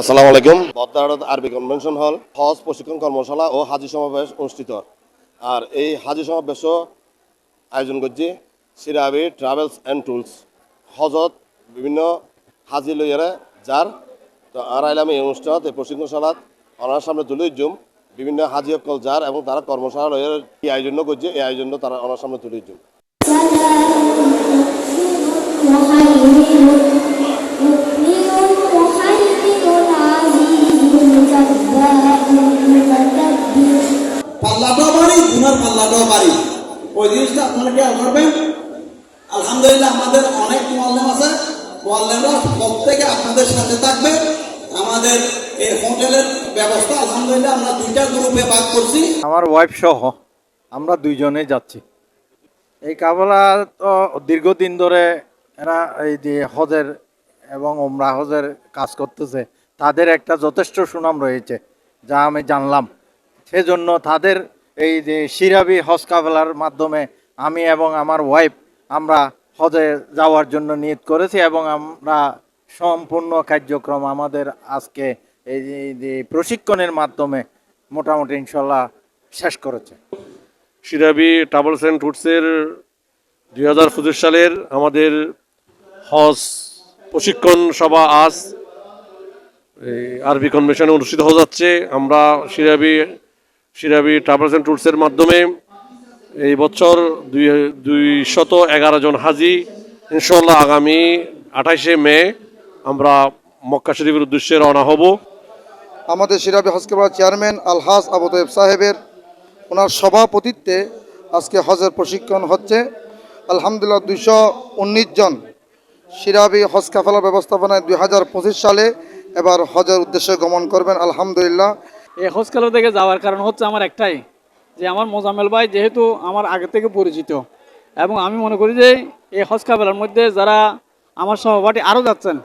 আসসালামু আলাইকুম। বদ্দারত আরবি কনভেনশন হল, হজ, প্রশিক্ষণ, কর্মশালা ও হাজি সমাবেশ অনুষ্ঠিত। আর এই হাজি সমাবেশও আয়োজন করছে সিরাবি ট্রাভেলস অ্যান্ড টুলস। হজত বিভিন্ন হাজি লইয়ারে, যার তো আর আইলাম এই অনুষ্ঠানত এই প্রশিক্ষণশালাত ওনার সামনে তুলে জুম বিভিন্ন হাজি অকল যার এবং তারা কর্মশালা লইয়ার কি আয়োজন করছে, এই আয়োজন তারা ওনার সামনে তুলে জুম করবেন আলহামদুলিল্লাহ আমাদের অনেক মোয়াল্লেম আছে। মোয়াল্লেমরা প্রত্যেকে আপনাদের সাথে থাকবে। আমাদের এই হোটেলের ব্যবস্থা, আলহামদুলিল্লাহ আমরা দুইটা গ্রুপে ভাগ করছি। আমার ওয়াইফ সহ আমরা দুইজনে যাচ্ছি। এই কাবলা তো দীর্ঘদিন ধরে এরা এই যে হজের এবং ওমরা হজের কাজ করতেছে, তাদের একটা যথেষ্ট সুনাম রয়েছে, যা আমি জানলাম। সেজন্য তাদের এই যে সিরাবি হজ কাফেলার মাধ্যমে আমি এবং আমার ওয়াইফ আমরা হজে যাওয়ার জন্য নিয়ত করেছি এবং আমরা সম্পূর্ণ কার্যক্রম আমাদের আজকে এই প্রশিক্ষণের মাধ্যমে মোটামুটি ইনশাল্লাহ শেষ করেছে। সিরাবি ট্রাভেলস অ্যান্ড ট্যুরসের দুই হাজার পঁচিশ সালের আমাদের হজ প্রশিক্ষণ সভা আজ এই আরবি কনভেনশনে অনুষ্ঠিত হয়ে যাচ্ছে। আমরা সিরাবি সিরাবি ট্রাভেলস অ্যান্ড ট্যুরসের মাধ্যমে এই বছর দুই দুই শত এগারো জন হাজি ইনশাল্লাহ আগামী আঠাইশে মে আমরা মক্কা শরীফের উদ্দেশ্যে রওনা হব। আমাদের সিরাবি হজকেবলা চেয়ারম্যান আলহাজ আবু তৈব সাহেবের ওনার সভাপতিত্বে আজকে হজের প্রশিক্ষণ হচ্ছে। আলহামদুলিল্লাহ দুইশো উনিশ জন সিরাবি হজ কাফালা ব্যবস্থাপনায় দুই হাজার পঁচিশ সালে এবার হজের উদ্দেশ্যে গমন করবেন। আলহামদুলিল্লাহ। এই হোস্টেলের থেকে যাওয়ার কারণ হচ্ছে আমার একটাই। যে আমার মোজামেল ভাই যেহেতু আমার আগে থেকে পরিচিত, এবং আমি মনে করি যে এই হজ কাবেলার মধ্যে যারা আমার সহপাঠী আরও যাচ্ছেন,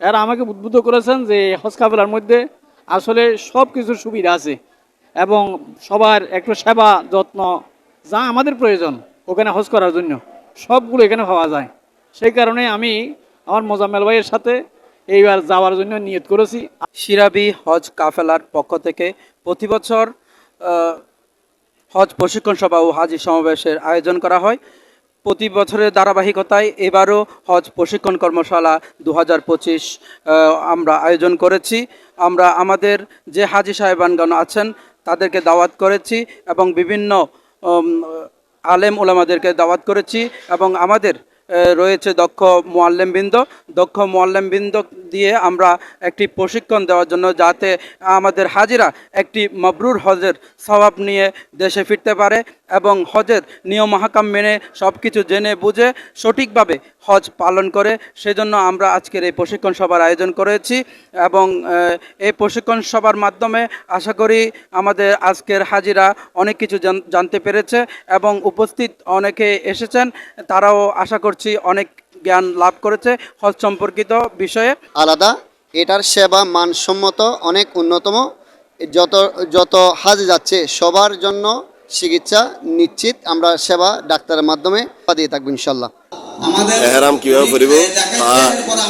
এরা আমাকে উদ্বুদ্ধ করেছেন যে এই হজ কাবেলার মধ্যে আসলে সব কিছুর সুবিধা আছে এবং সবার একটু সেবা, যত্ন, যা আমাদের প্রয়োজন ওখানে হজ করার জন্য, সবগুলো এখানে পাওয়া যায়। সেই কারণে আমি আমার মোজাম্মেল ভাইয়ের সাথে এইবার যাওয়ার জন্য নিয়ত করেছি। শিরাবি হজ কাফেলার পক্ষ থেকে প্রতি বছর হজ প্রশিক্ষণ সভা ও হাজি সমাবেশের আয়োজন করা হয়। প্রতি বছরের ধারাবাহিকতায় এবারও হজ প্রশিক্ষণ কর্মশালা দু হাজার পঁচিশ আমরা আয়োজন করেছি। আমরা আমাদের যে হাজি সাহেবানগণ আছেন, তাদেরকে দাওয়াত করেছি এবং বিভিন্ন আলেম ওলামাদেরকে দাওয়াত করেছি এবং আমাদের রয়েছে দক্ষ মোয়াল্লেমবৃন্দ। দক্ষ মোয়াল্লেমবৃন্দ দিয়ে আমরা একটি প্রশিক্ষণ দেওয়ার জন্য যাতে আমাদের হাজিরা একটি মবরুর হজের স্বভাব নিয়ে দেশে ফিরতে পারে এবং হজের নিয়ম হাকাম মেনে সব কিছু জেনে বুঝে সঠিকভাবে হজ পালন করে, সেজন্য আমরা আজকের এই প্রশিক্ষণ সভার আয়োজন করেছি এবং এই প্রশিক্ষণ সভার মাধ্যমে আশা করি আমাদের আজকের হাজিরা অনেক কিছু জান- জানতে পেরেছে এবং উপস্থিত অনেকে এসেছেন, তারাও আশা করছি অনেক জ্ঞান লাভ করেছে হজ সম্পর্কিত বিষয়ে। আলাদা এটার সেবা মানসম্মত অনেক অন্যতম যত যত হাজ যাচ্ছে সবার জন্য চিকিৎসা নিশ্চিত। আমরা সেবা ডাক্তারের মাধ্যমে দিয়ে থাকব ইনশাল্লাহ। এহরাম কীভাবে করিব? তা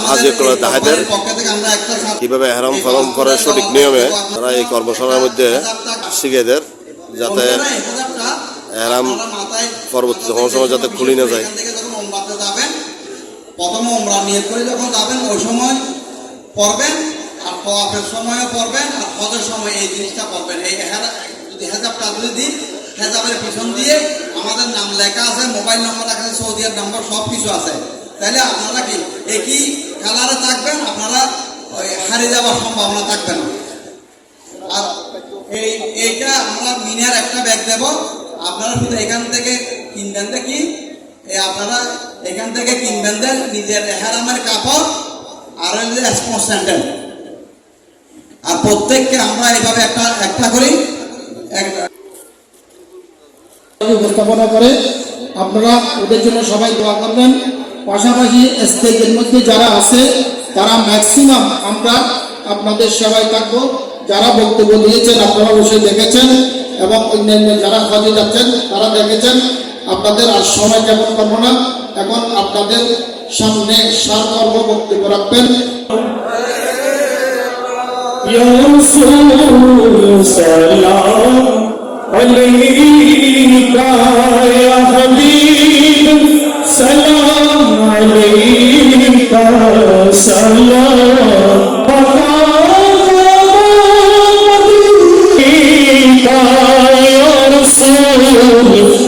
হাজি অকল তাহাদের পক্ষ থেকে আমরা একটা কীভাবে এহরাম ফরম করে সঠিক নিয়মে তারা এই কর্মশালার মধ্যে শিখে দেয় যাতে এহরাম পরবর্তী সময় যাতে খুলি না যায়। প্রথমে ওমরা নিয়ত করে, যখন যাবেন ওই সময় পড়বেন, আর তওয়াফের সময়ও পড়বেন, আর হজের সময় এই জিনিসটা পড়বেন। এই যদি হেজাবটা যদি দিন হেজাবের পিছন দিয়ে আমাদের নাম লেখা আছে, মোবাইল নাম্বার লেখা আছে, সৌদিয়ার নাম্বার, সব কিছু আছে। তাহলে আপনারা কি একই কালারে থাকবেন? আপনারা হারিয়ে যাওয়ার সম্ভাবনা থাকবে না। আর এই এইটা আমরা মিনের একটা ব্যাগ দেব। আপনারা শুধু এখান থেকে কিনবেন কি আপনারা এখান থেকে কিনবেন দেন, নিজের হেরামের কাপড় আর স্পোর্টস স্যান্ডেল। আর প্রত্যেককে আমরা এইভাবে একটা একটা করি উপস্থাপনা করে আপনারা ওদের জন্য সবাই দোয়া করবেন। পাশাপাশি স্টেজের মধ্যে যারা আছে, তারা ম্যাক্সিমাম আমরা আপনাদের সেবায় থাকব। যারা বক্তব্য দিয়েছেন, আপনারা অবশ্যই দেখেছেন এবং অন্যান্য যারা কাজে যাচ্ছেন, তারা দেখেছেন। আপনাদের আর সময় কেমন করব না এখন আপনাদের সামনে সার কর্ম বক্তব্য রাখবেন। يا رسول الله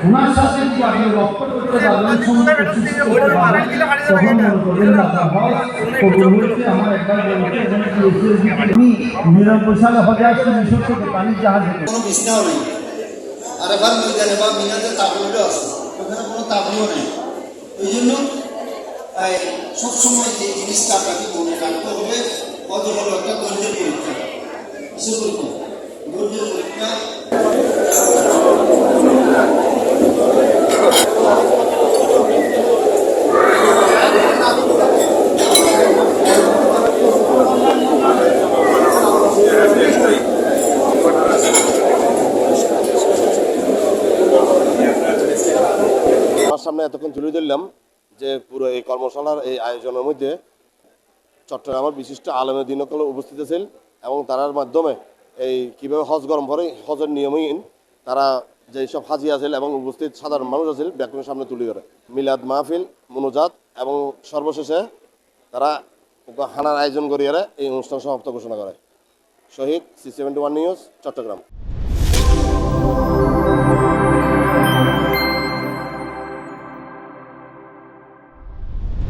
ওনার সাথে যদি আপনি রক্ত করতে পারবেন তখন মনে করবেন তা হয় কি আমি নিরানব্বই সালে হজে আসছি মিশর থেকে পানির জাহাজে কোনো বিছনাও নেই। আর এবার মিজানে বা মিনাতে তাবুলও আছে ওখানে কোনো তাবুও নেই ওই জন্য এই, সবসময় যে জিনিসটা আপনাকে মনে রাখতে হবে কত হলো একটা ধৈর্যের পরীক্ষা ধৈর্যের পরীক্ষা আমার সামনে এতক্ষণ তুলে ধরলাম যে পুরো এই কর্মশালার এই আয়োজনের মধ্যে চট্টগ্রামের বিশিষ্ট আলমের দিনকল উপস্থিত আছেন এবং তারার মাধ্যমে এই কীভাবে হজ গরম ভরে হজের নিয়মহীন তারা যে সব হাজি আছিল এবং উপস্থিত সাধারণ মানুষ আছিল ব্যাকুমের সামনে তুলে ধরে। মিলাদ মাহফিল, মনোজাত এবং সর্বশেষে তারা হানার আয়োজন করিয়ারে এই অনুষ্ঠান সমাপ্ত ঘোষণা করে। Shahid C seventy one news Chattogram.